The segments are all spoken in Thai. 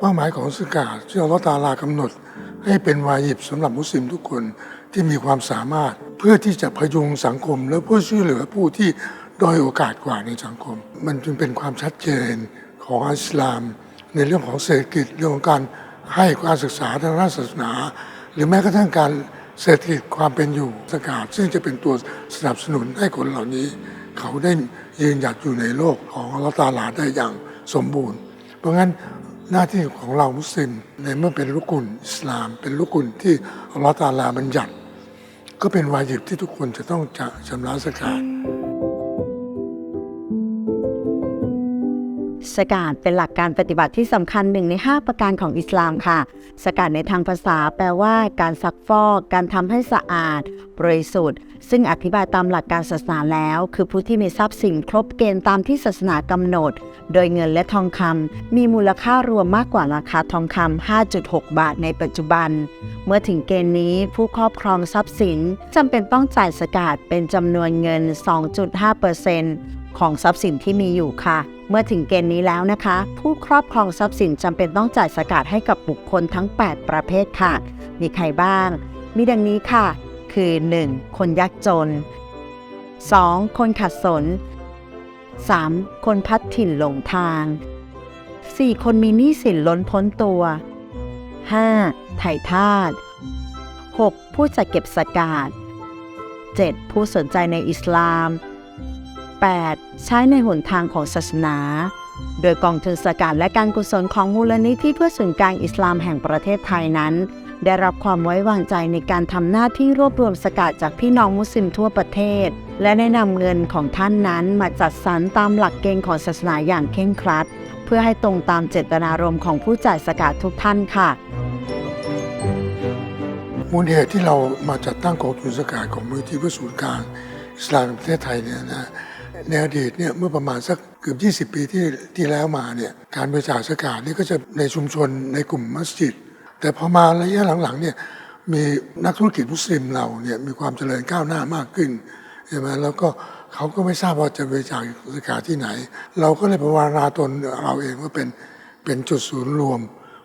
เป้าหมายของสกาดที่อัลลอฮฺตาอาลากำหนด ให้เป็นวาญิบสำหรับมุสลิมทุกคนที่มีความสามารถเพื่อที่จะพยุงสังคม และเพื่อช่วยเหลือผู้ที่ด้อยโอกาสกว่าในสังคม มันจึงเป็นความชัดเจนของอิสลาม ในเรื่องของเศรษฐกิจเรื่องของการให้การศึกษาทางด้านศาสนา หรือแม้กระทั่งการเศรษฐกิจความเป็นอยู่สกาดซึ่งจะเป็นตัวสนับสนุนให้คนเหล่านี้ เขาได้ยืนหยัดอยู่ในโลกของอัลลอฮฺตาลาได้อย่างสมบูรณ์ เพราะงั้น หน้าที่ของเรามุสลิมในเมื่อเป็นลูกุลอิสลาม เป็นลูกุลที่อัลลอฮฺตาลาบัญญัติ ก็เป็นวาญิบที่ทุกคนจะต้องจะชำระสกาด สกาดเป็นหลักการปฏิบัติที่สำคัญหนึ่งใน 5 ประการของอิสลามค่ะ สกาดในทางภาษาแปลว่า การซักฟอก การทำให้สะอาด บริสุทธิ์ ซึ่งอธิบายตามหลักการศาสนาแล้ว คือผู้ที่มีทรัพย์สินครบเกณฑ์ตามที่ศาสนากำหนด โดยเงินและทองคำมีมูลค่ารวมมากกว่าราคาทองคำ5.6 บาทในปัจจุบัน เมื่อถึงเกณฑ์นี้ผู้ครอบครองทรัพย์สินจำเป็นต้องจ่ายสกาดเป็นจำนวนเงิน 2.5% ของทรัพย์สินที่มีอยู่ค่ะ เมื่อถึงเกณฑ์นี้แล้วนะคะ ผู้ครอบครองทรัพย์สินจำเป็นต้องจ่ายสกาดให้กับบุคคลทั้ง 8 ประเภทค่ะ มีใครบ้าง มีดังนี้ค่ะ คือ 1. คนยากจน 2. คนขัดสน 3. คนพัดถิ่นหลงทาง 4. คนมีหนี้สินล้นพ้นตัว 5. ไถ่ทาส 6. ผู้จัดเก็บสกาด 7. ผู้สนใจในอิสลาม 8. ใช้ในหนทางของศาสนา โดยกองทุนสกาดและการกุศลของมูลนิธิเพื่อศูนย์กลางอิสลามแห่งประเทศไทยนั้น ได้รับความไว้วางใจในการทำหน้าที่รวบรวมสกาดจากพี่น้องมุสลิมทั่วประเทศ และแนะนำเงินของท่านนั้นมาจัดสรรตามหลักเกณฑ์ของศาสนาอย่างเคร่งครัด เพื่อให้ตรงตามเจตนารมณ์ของผู้จ่ายสกาดทุกท่านค่ะมูลเหตุที่เรามาจัดตั้งกองทุนสกาดของมูลที่เพื่อศูนย์กลางอิสลามประเทศไทยเนี่ยนะ ในอดีตเนี่ยเมื่อประมาณสักเกือบ 20 ปีที่ที่แล้วมาเนี่ยการบริจาคสกาดนี่ก็จะในชุมชนในกลุ่มมัสยิด แต่พอมาระยะหลังๆเนี่ยมีนักธุรกิจมุสลิมเราเนี่ยมีความเจริญก้าวหน้ามากขึ้นใช่ไหมแล้วก็เขาก็ไม่ทราบว่าจะบริจาคสกาที่ไหน เราก็เลยประวาราตนเราเองว่าเป็นเป็นจุดศูนย์รวม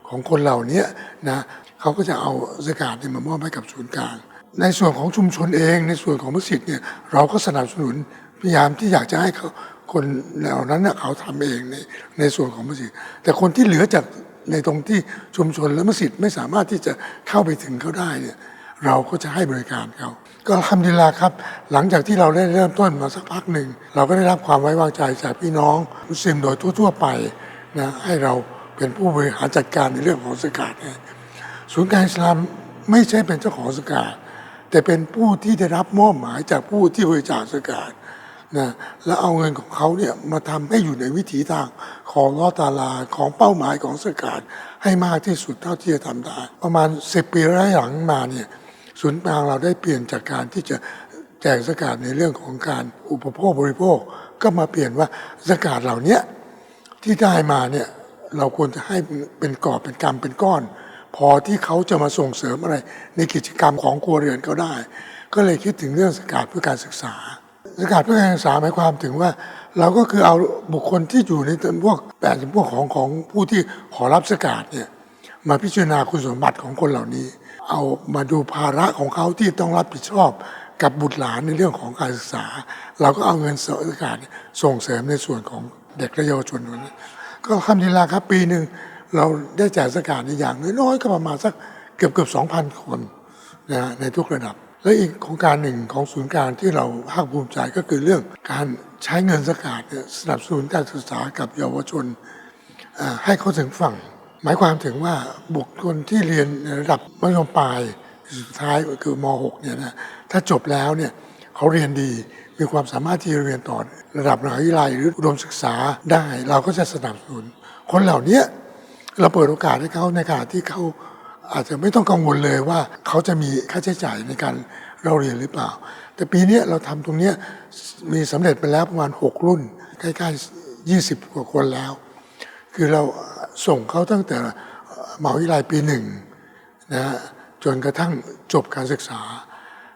ของคนเหล่านี้นะเขาก็จะเอาสกาดเนี่ยมามอบให้กับศูนย์กลางในส่วนของชุมชนเองในส่วนของมัสยิดเนี่ยเราก็สนับสนุน พยายามที่อยากจะให้เขาคนเหล่านั้นเน่ยเขาทำเองในในส่วนของมัสยิดแต่คนที่เหลือจากในตรงที่ชุมชนและมัสยิดไม่สามารถที่จะเข้าไปถึงเขาได้เนี่ยเราก็จะให้บริการเขา ก็ทำดีลาครับ หลังจากที่เราได้เริ่มต้นมาสักพักหนึ่ง เราก็ได้รับความไว้วางใจจากพี่น้องมุสลิมโดยทั่ว ๆ ไปนะให้เราเป็นผู้บริหารจัดการในเรื่องของสกาดศูนย์การอิสลามไม่ใช่เป็นเจ้าของสกาดแต่เป็นผู้ที่ได้รับมอบหมายจากผู้ที่บริจาคสกาด นะแล้วเอาเงินของเขาเนี่ยมาทำให้อยู่ในวิถีทางของลอตาลาของเป้าหมายของสกาดให้มากที่สุดเท่าที่จะทำได้ ประมาณ 10 ปีแรกหลังมาเนี่ยศูนย์กลางเราได้เปลี่ยนจากการที่จะแจกสกาดในเรื่องของการอุปโภคบริโภค ก็มาเปลี่ยนว่าสกาดเหล่านี้ที่ได้มาเนี่ยเราควรจะให้เป็นกอบเป็นกำเป็นก้อน พอที่เขาจะมาส่งเสริมอะไร ในกิจกรรมของครัวเรือนเขาได้ ก็เลยคิดถึงเรื่องสกาดเพื่อการศึกษา สกาดเพื่อการศึกษาหมายความถึงว่า เราก็คือเอาบุคคลที่อยู่ในพวกแปดพวกของของผู้ที่ขอรับสกาดเนี่ยมาพิจารณาคุณสมบัติของคนเหล่านี้ เอามาดูภาระของเขาที่ต้องรับผิดชอบกับบุตรหลานในเรื่องของการศึกษา เราก็เอาเงินสกาดส่งเสริมในส่วนของเด็กและเยาวชนนั้นก็ทำดีลาครับปีหนึ่งเราได้จ่ายสกาดในอย่างน้อยๆก็ประมาณสักเกือบเกือบสองพันคนนะฮะในทุกระดับ และอีกโครงการหนึ่งของศูนย์การที่เราภาคภูมิใจก็คือเรื่องการใช้เงินสกาดสนับสนุนการศึกษากับเยาวชนให้เขาถึงฝั่ง หมายความถึงว่าบุคคลที่เรียนระดับมัธยมปลายสุดท้ายก็คือม .6 เนี่ยนะถ้าจบแล้วเนี่ยเขาเรียนดีมีความสามารถที่จะเรียนต่อระดับมหาวิทยาลัยหรืออุดมศึกษาได้ เราก็จะสนับสนุน คนเหล่านี้เราเปิดโอกาสให้เขาในการที่เขา อาจจะไม่ต้องกังวลเลยว่าเขาจะมีค่าใช้จ่ายในการเราเรียนหรือเปล่า แต่ปีนี้เราทำตรงนี้มีสำเร็จไปแล้วประมาณ 6 รุ่น ใกล้ๆ 20 กว่าคนแล้ว คือเราส่งเขาตั้งแต่มหาวิทยาลัยปีหนึ่งนะฮะจนกระทั่งจบการศึกษา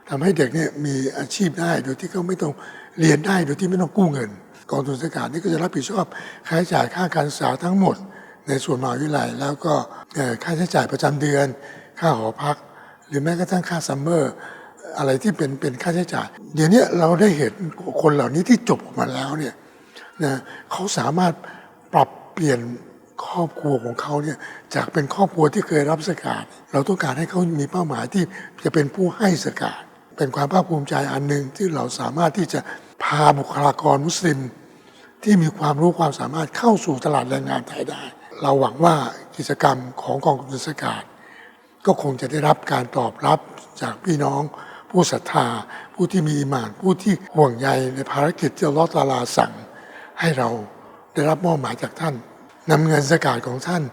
ทำให้เด็กเนี่ยมีอาชีพได้โดยที่เขาไม่ต้องเรียนได้โดยที่ไม่ต้องกู้เงิน กองทุนสกาดนี่ก็จะรับผิดชอบค่าใช้จ่ายค่าการศึกษาทั้งหมด ในส่วนมหาวิทยาลัยแล้วก็ค่าใช้จ่ายประจำเดือน ค่าหอพัก หรือแม้กระทั่งค่าซัมเมอร์อะไรที่เป็นเป็นค่าใช้จ่าย เดี๋ยวนี้เราได้เห็นคนเหล่านี้ที่จบออกมาแล้วเนี่ยนะเขาสามารถปรับเปลี่ยนครอบครัวของเขาเนี่ยจากเป็นครอบครัวที่เคยรับสกาดเราต้องการให้เขามีเป้าหมายที่จะเป็นผู้ให้สกาดเป็นความภาคภูมิใจอันหนึ่งที่เราสามารถที่จะพาบุคลากรมุสลิม ที่มีความรู้ความสามารถเข้าสู่ตลาดแรงงานไทยได้ เราหวังว่ากิจกรรมของกองทุนสกาดก็คงจะได้รับการตอบรับจากพี่น้องผู้ศรัทธา ผู้ที่มีอิมาน ผู้ที่ห่วงใยในภารกิจที่ลอตาลาสั่ง ให้เราได้รับมอบหมายจากท่านนำเงินสกาดของท่าน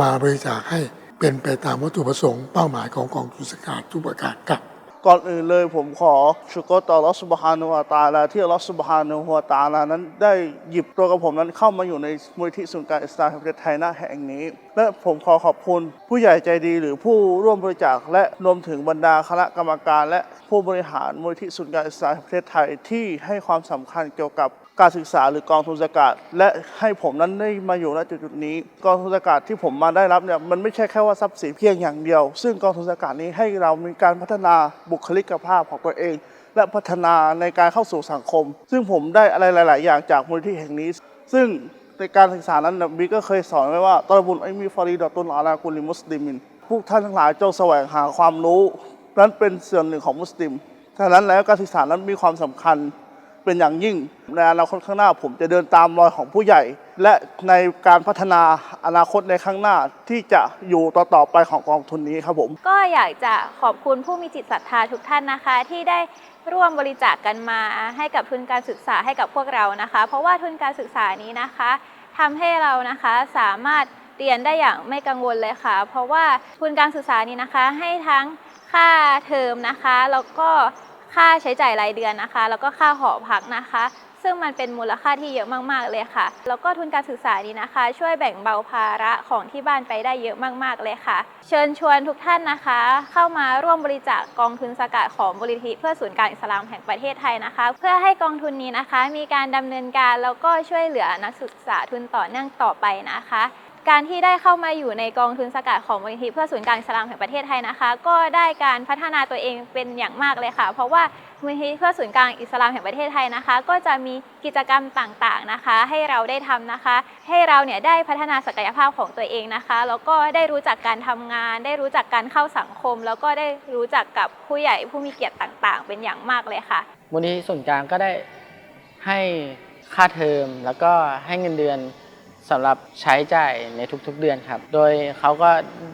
มาบริจาคให้เป็นไปตามวัตถุประสงค์เป้าหมายของกองทุนสกาดทุกประการครับ ก่อนอื่นเลยผมขอชุกต่อลอสบฮานุวาตาลาที่ลอสบฮานุวาตาลานั้นได้หยิบตัวกับผมนั้นเข้ามาอยู่ในมูลที่ศูนย์การอิสลามแห่งประเทศไทยณแห่งนี้ และผมขอขอบคุณผู้ใหญ่ใจดีหรือผู้ร่วมบริจาค และรวมถึงบรรดาคณะกรรมการ และผู้บริหารมูลที่ศูนย์การอิสลาประเทศไทยที่ให้ความสำคัญเกี่ยวกับการศึกษาหรือกองทุนสกาดและให้ผมนั้นได้มาอยู่ณจุดๆนี้ กองทุนสกาดที่ผมมาได้รับเนี่ยมันไม่ใช่แค่ว่าทรัพย์สินเพียงอย่างเดียว ซึ่งกองทุนสกาดนี้ให้เรามีการพัฒนาบุคลิกภาพของตัวเอง และพัฒนาในการเข้าสู่สังคม ซึ่งผมได้อะไรหลาย ๆ อย่างจากมูลนิธิแห่งนี้ ซึ่ง ในการศึกษานั้นนบีก็เคยสอนไว้ว่าตะบุญไอมีฟารีดอตุนอาลากุลิมุสลิมินพวกท่านทั้งหลายจงแสวงหาความรู้ นั้นเป็นส่วนหนึ่งของมุสลิมฉะนั้นแล้วการศึกษานั้นมีความสำคัญ เป็นอย่างยิ่ง ในอนาคตข้างหน้าผมจะเดินตามรอยของผู้ใหญ่ และในการพัฒนาอนาคตในข้างหน้าที่จะอยู่ต่อๆไปของกองทุนนี้ครับผม ก็อยากจะขอบคุณผู้มีจิตศรัทธาทุกท่านนะคะ ที่ได้ร่วมบริจาคกกันมาให้กับทุนการศึกษาให้กับพวกเรานะคะ เพราะว่าทุนการศึกษานี้นะคะทำให้เรานะคะสามารถเรียนได้อย่างไม่กังวลเลยค่ะ เพราะว่าทุนการศึกษานี้นะคะให้ทั้งค่าเทอมนะคะ แล้วก็ ค่าใช้จ่ายรายเดือนนะคะ แล้วก็ค่าหอพักนะคะ ซึ่งมันเป็นมูลค่าที่เยอะมากๆเลยค่ะ แล้วก็ทุนการศึกษานี้นะคะ ช่วยแบ่งเบาภาระของที่บ้านไปได้เยอะมากๆเลยค่ะ เชิญชวนทุกท่านนะคะ เข้ามาร่วมบริจาคกองทุนสกัดของบริธิเพื่อศูนย์การอิสลามแห่งประเทศไทยนะคะ เพื่อให้กองทุนนี้นะคะ มีการดำเนินการแล้วก็ช่วยเหลือนักศึกษาทุนต่อเนื่องต่อไปนะคะ การที่ได้เข้ามาอยู่ในกองทุนสกัดของมูลนิธิเพื่อศูนย์การอิสลามแห่งประเทศไทยนะคะ ก็ได้การพัฒนาตัวเองเป็นอย่างมากเลยค่ะ เพราะว่ามูลนิธิเพื่อศูนย์กลางอิสลามแห่งประเทศไทยนะคะ ก็จะมีกิจกรรมต่างๆนะคะ ให้เราได้ทำนะคะ ให้เราเนี่ยได้พัฒนาศักยภาพของตัวเองนะคะแล้วก็ได้รู้จักการทำงาน ได้รู้จักการเข้าสังคม แล้วก็ได้รู้จักกับผู้ใหญ่ผู้มีเกียรติต่างๆ เป็นอย่างมากเลยค่ะมูลนิธิส่วนกลางก็ได้ให้ค่าเทอมแล้วก็ให้เงินเดือน สำหรับใช้จ่ายในทุกๆเดือนครับ โดยเขาก็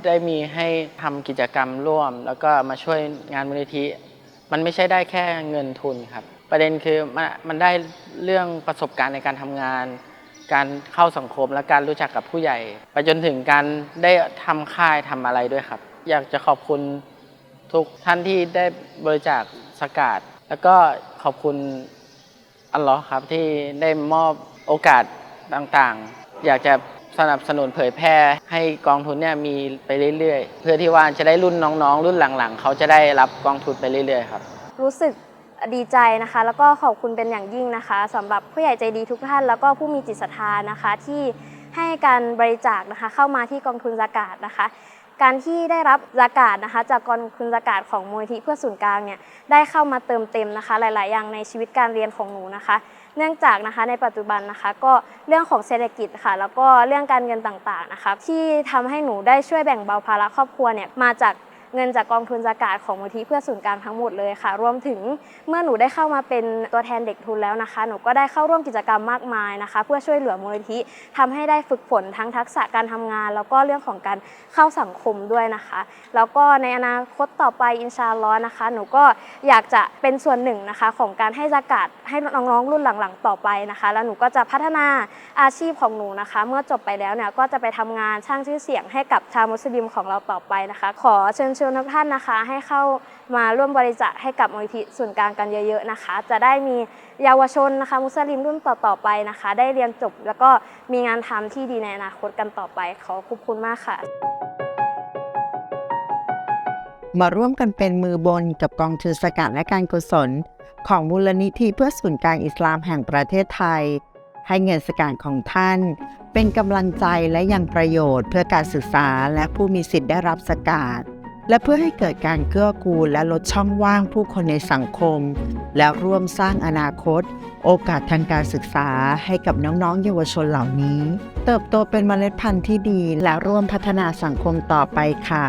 ได้มีให้ทำกิจกรรมร่วม แล้วก็มาช่วยงานมูลนิธิ มันไม่ใช่ได้แค่เงินทุนครับ ประเด็นคือมันมันได้เรื่องประสบการณ์ในการทำงาน การเข้าสังคมและการรู้จักกับผู้ใหญ่ ไปจนถึงการได้ทำค่ายทำอะไรด้วยครับ อยากจะขอบคุณทุกท่านที่ได้บริจาคสกาดแล้วก็ขอบคุณอัลลอฮ์ครับที่ได้มอบโอกาสต่างๆ อยากจะสนับสนุนเผยแพร่ให้กองทุนเนี่ยมีไปเรื่อยๆ เพื่อที่ว่าจะได้รุ่นน้องๆ รุ่นหลังๆ เขาจะได้รับกองทุนไปเรื่อยๆครับ รู้สึกดีใจนะคะ แล้วก็ขอบคุณเป็นอย่างยิ่งนะคะสำหรับผู้ใหญ่ใจดีทุกท่าน แล้วก็ผู้มีจิตศรัทธานะคะที่ให้การบริจาคนะคะเข้ามาที่กองทุนสากาศนะคะ การที่ได้รับสกาศนะคะ จากกองทุนสกาศของมูลที่เพื่อศูนย์กลางเนี่ยได้เข้ามาเติมเต็มนะคะ หลาย ๆ อย่างในชีวิตการเรียนของหนูนะคะ เนื่องจากนะคะในปัจจุบันนะคะก็เรื่องของเศรษฐกิจค่ะ แล้วก็เรื่องการเงินต่าง ๆ นะคะที่ทำให้หนูได้ช่วยแบ่งเบาภาระครอบครัวเนี่ยมาจาก เงินจากกองทุนสกาดของมูลที่เพื่อศูนย์กลางทั้งหมดเลยค่ะ รวมถึงเมื่อหนูได้เข้ามาเป็นตัวแทนเด็กทุนแล้วนะคะ หนูก็ได้เข้าร่วมกิจกรรมมากมายนะคะ เพื่อช่วยเหลือมูลนิธิทำให้ได้ฝึกฝนทั้งทักษะการทำงาน แล้วก็เรื่องของการเข้าสังคมด้วยนะคะ แล้วก็ในอนาคตต่อไปอินชาลอนะคะ หนูก็อยากจะเป็นส่วนหนึ่งนะคะ ของการให้สกาดให้น้องๆรุ่นหลังๆ ต่อไปนะคะ แล้วหนูก็จะพัฒนาอาชีพของหนูนะคะ เมื่อจบไปแล้วเนี่ยก็จะไปทำงานสร้างชื่อเสียงให้กับชาวมุสลิมของเราต่อไปนะคะ ขอเชิญชวนทุกท่านนะคะ ให้เข้ามาร่วมบริจาคให้กับมูลนิธิส่วนกลางกันเยอะ ๆนะคะ จะได้มีเยาวชนนะคะ มุสลิมรุ่นต่อๆไปนะคะ ได้เรียนจบแล้วก็มีงานทำที่ดีในอนาคตกันต่อไป ขอขอบคุณมากค่ะ มาร่วมกันเป็นมือบนกับกองทุนสกัดและการกุศล ของมูลนิธิเพื่อศูนย์กลางอิสลามแห่งประเทศไทย ให้เงินสกาดของท่านเป็นกำลังใจและยังประโยชน์เพื่อการศึกษาและผู้มีสิทธิ์ได้รับสกาด และเพื่อให้เกิดการเกื้อกูลและลดช่องว่างผู้คนในสังคม และร่วมสร้างอนาคต โอกาสทางการศึกษาให้กับน้องๆ เยาวชนเหล่านี้ เติบโตเป็นเมล็ดพันธุ์ที่ดีและร่วมพัฒนาสังคมต่อไปค่ะ